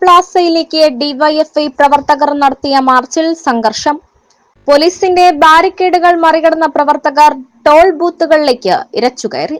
പ്ലാസയിലേക്ക് DYFI പ്രവർത്തകർ നടത്തിയ മാർച്ചിൽ സംഘർഷം. പോലീസിന്റെ ബാരിക്കേഡുകൾ മറികടന്ന പ്രവർത്തകർ ടോൾ ബൂത്തുകളിലേക്ക് ഇരച്ചുകയറി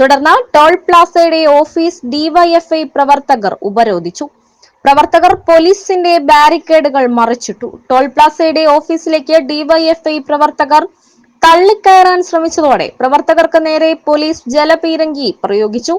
തുടർന്ന് ടോൾ പ്ലാസയുടെ ഓഫീസ് ഡിവൈഎഫ്ഐ പ്രവർത്തകർ ഉപരോധിച്ചു. പ്രവർത്തകർ പോലീസിന്റെ ബാരിക്കേഡുകൾ മറിച്ചിട്ടു. ടോൾ പ്ലാസയുടെ ഓഫീസിലേക്ക് ഡിവൈഎഫ്ഐ പ്രവർത്തകർ തള്ളിക്കയറാൻ ശ്രമിച്ചതോടെ പ്രവർത്തകർക്ക് നേരെ പോലീസ് ജലപീരങ്കി പ്രയോഗിച്ചു.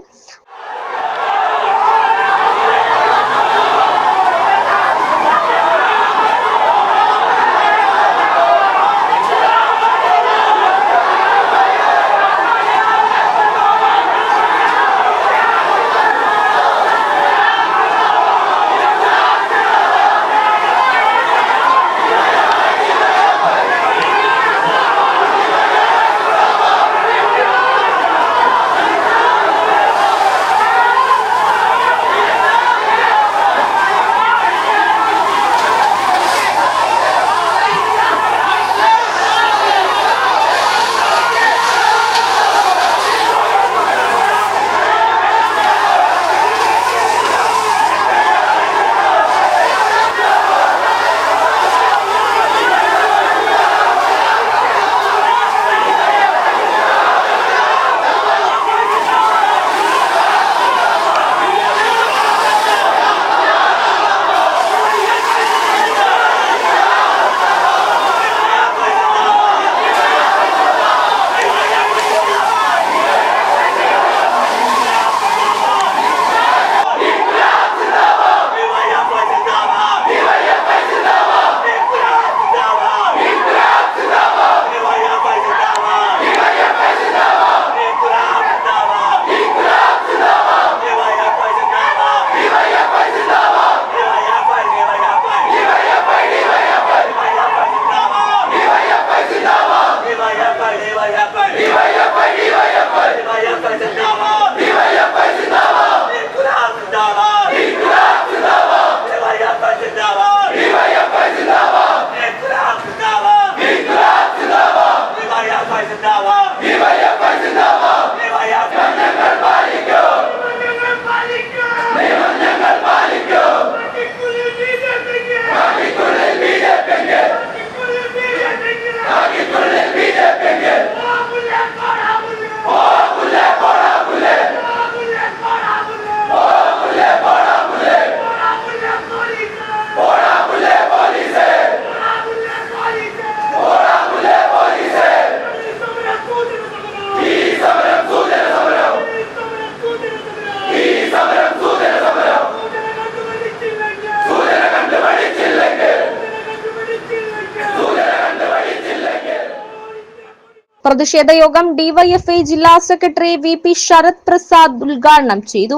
പ്രതിഷേധ യോഗം ഡിവൈഎഫ്ഐ ജില്ലാ secretary V P Sarath Prasad ഉദ്ഘാടനം ചെയ്തു.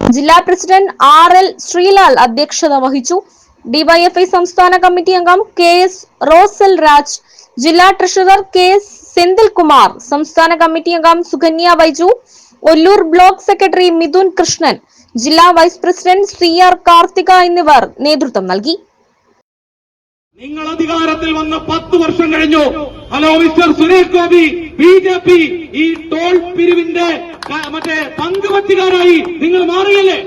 ജില്ലാ പ്രസിഡന്റ് ആർ എൽ ശ്രീലാൽ അധ്യക്ഷത വഹിച്ചു. ഡിവൈഎഫ്ഐ സംസ്ഥാന കമ്മിറ്റി അംഗം കെ എസ് റോസൽ രാജ് ജില്ലാ ട്രഷറർ കെ എസ് സെന്തിൽകുമാർ സംസ്ഥാന കമ്മിറ്റി അംഗം സുകന്യ വൈജു ഒല്ലൂർ ബ്ലോക്ക് സെക്രട്ടറി മിഥുൻ കൃഷ്ണൻ ജില്ലാ vice president C R Karthika എന്നിവർ നേതൃത്വം നൽകി. നിങ്ങൾ അധികാരത്തിൽ വന്ന പത്ത് വർഷം കഴിഞ്ഞു. Hello mister Suresh Gopi B J P ഈ ടോൾ പിരിവിന്റെ മറ്റേ പങ്കുവച്ചുകാരായി നിങ്ങൾ മാറിയല്ലേ?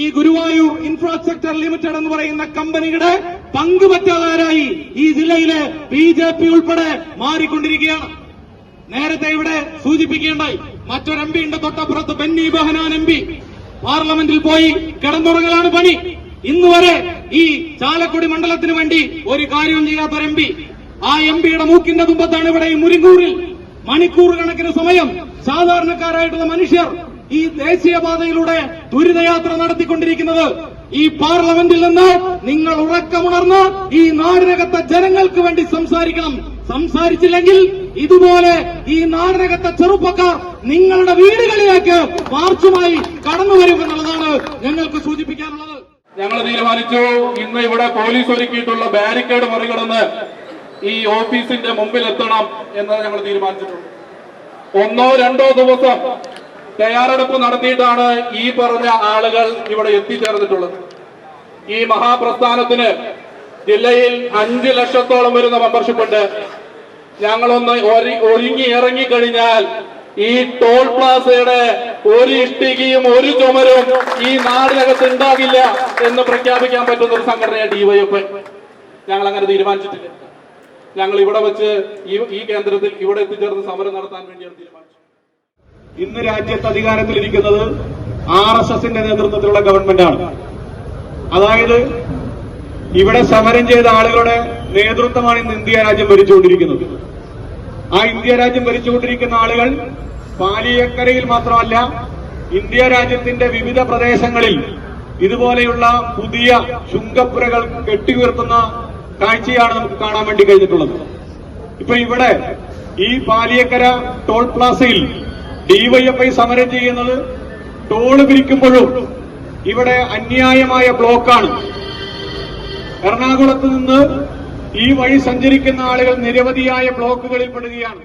ഈ ഗുരുവായൂർ ഇൻഫ്രാസ്ട്രക്ചർ ലിമിറ്റഡ് എന്ന് പറയുന്ന കമ്പനിയുടെ പങ്കുപറ്റാതാരായി ഈ ജില്ലയിലെ ബി ജെ പി ഉൾപ്പെടെ മാറിക്കൊണ്ടിരിക്കുകയാണ്. നേരത്തെ ഇവിടെ സൂചിപ്പിക്കേണ്ടായി മറ്റൊരു എം പി ഉണ്ട് തൊട്ടപ്പുറത്ത് ബെന്നി ബഹനാൻ എം പി പാർലമെന്റിൽ പോയി കിടന്നുറങ്ങലാണ് പണി. ഇന്നുവരെ ഈ ചാലക്കുടി മണ്ഡലത്തിന് വേണ്ടി ഒരു കാര്യവും ചെയ്യാത്ത ഒരു എം പി ആ എം പിയുടെ മൂക്കിന്റെ തുമ്പത്താണ് ഇവിടെ ഈ മുരിങ്ങൂരിൽ മണിക്കൂർ കണക്കിന് സമയം സാധാരണക്കാരായിട്ടുള്ള മനുഷ്യർ ഈ ദേശീയപാതയിലൂടെ ദുരിതയാത്ര നടത്തിക്കൊണ്ടിരിക്കുന്നത്. ഈ പാർലമെന്റിൽ നിന്ന് നിങ്ങൾ ഉറക്കമുണർന്ന് ഈ നാടിനകത്തെ ജനങ്ങൾക്ക് വേണ്ടി സംസാരിക്കണം. സംസാരിച്ചില്ലെങ്കിൽ ഇതുപോലെ ഈ നാടിനകത്തെ ചെറുപ്പക്കാർ നിങ്ങളുടെ വീടുകളിലേക്ക് മാർച്ചുമായി കടന്നു വരും എന്നുള്ളതാണ് ഞങ്ങൾക്ക് സൂചിപ്പിക്കാനുള്ളത്. ഞങ്ങൾ തീരുമാനിച്ചു ഇന്ന് ഇവിടെ പോലീസ് ഒരുക്കിയിട്ടുള്ള ബാരിക്കേഡ് മറികടന്ന് ഈ ഓഫീസിന്റെ മുമ്പിൽ എത്തണം എന്ന് ഞങ്ങൾ തീരുമാനിച്ചിട്ടുണ്ട്. ഒന്നോ രണ്ടോ ദിവസം തയ്യാറെടുപ്പ് നടത്തിയിട്ടാണ് ഈ പറഞ്ഞ ആളുകൾ ഇവിടെ എത്തിച്ചേർന്നിട്ടുള്ളത്. ഈ മഹാപ്രസ്ഥാനത്തിന് ജില്ലയിൽ അഞ്ച് ലക്ഷത്തോളം വരുന്ന മെമ്പർഷിപ്പ് ഉണ്ട്. ഞങ്ങളൊന്ന് ഒരി- ഒരുങ്ങി ഇറങ്ങിക്കഴിഞ്ഞാൽ ഈ ടോൾ പ്ലാസയുടെ ഒരു ഇഷ്ടികയും ഒരു ചുമരും ഈ നാടിനകത്ത് ഉണ്ടാകില്ല എന്ന് പ്രഖ്യാപിക്കാൻ പറ്റുന്ന ഒരു സംഘടനയാണ് ഡിവൈഎഫ് ഞങ്ങൾ അങ്ങനെ തീരുമാനിച്ചിട്ടില്ല. ഞങ്ങൾ ഇവിടെ വെച്ച് ഈ കേന്ദ്രത്തിൽ ഇവിടെ എത്തിച്ചേർന്ന് സമരം നടത്താൻ വേണ്ടിയാണ് തീരുമാനിച്ചത് ഇന്ന് രാജ്യത്ത് അധികാരത്തിലിരിക്കുന്നത് ആർ എസ് എസിന്റെ നേതൃത്വത്തിലുള്ള ഗവൺമെന്റാണ് അതായത് ഇവിടെ സമരം ചെയ്ത ആളുകളുടെ നേതൃത്വമാണ് ഇന്ന് ഇന്ത്യ രാജ്യം ഭരിച്ചുകൊണ്ടിരിക്കുന്നത്. ആ ഇന്ത്യ രാജ്യം ഭരിച്ചുകൊണ്ടിരിക്കുന്ന ആളുകൾ പാലിയക്കരയിൽ മാത്രമല്ല ഇന്ത്യ രാജ്യത്തിന്റെ വിവിധ പ്രദേശങ്ങളിൽ ഇതുപോലെയുള്ള പുതിയ ശുങ്കപ്പുരകൾ കെട്ടിയുയർത്തുന്ന കാഴ്ചയാണ് നമുക്ക് കാണാൻ വേണ്ടി കഴിഞ്ഞിട്ടുള്ളത്. ഇപ്പൊ ഇവിടെ ഈ പാലിയക്കര ടോൾ പ്ലാസയിൽ ഡിവൈഎഫ്ഐ സമരം ചെയ്യുന്നത് ടോൾ പിരിക്കുമ്പോഴും ഇവിടെ അന്യായമായ ബ്ലോക്കാണ്. എറണാകുളത്ത് നിന്ന് ഈ വഴി സഞ്ചരിക്കുന്ന ആളുകൾ നിരവധിയായ ബ്ലോക്കുകളിൽ പെടുകയാണ്.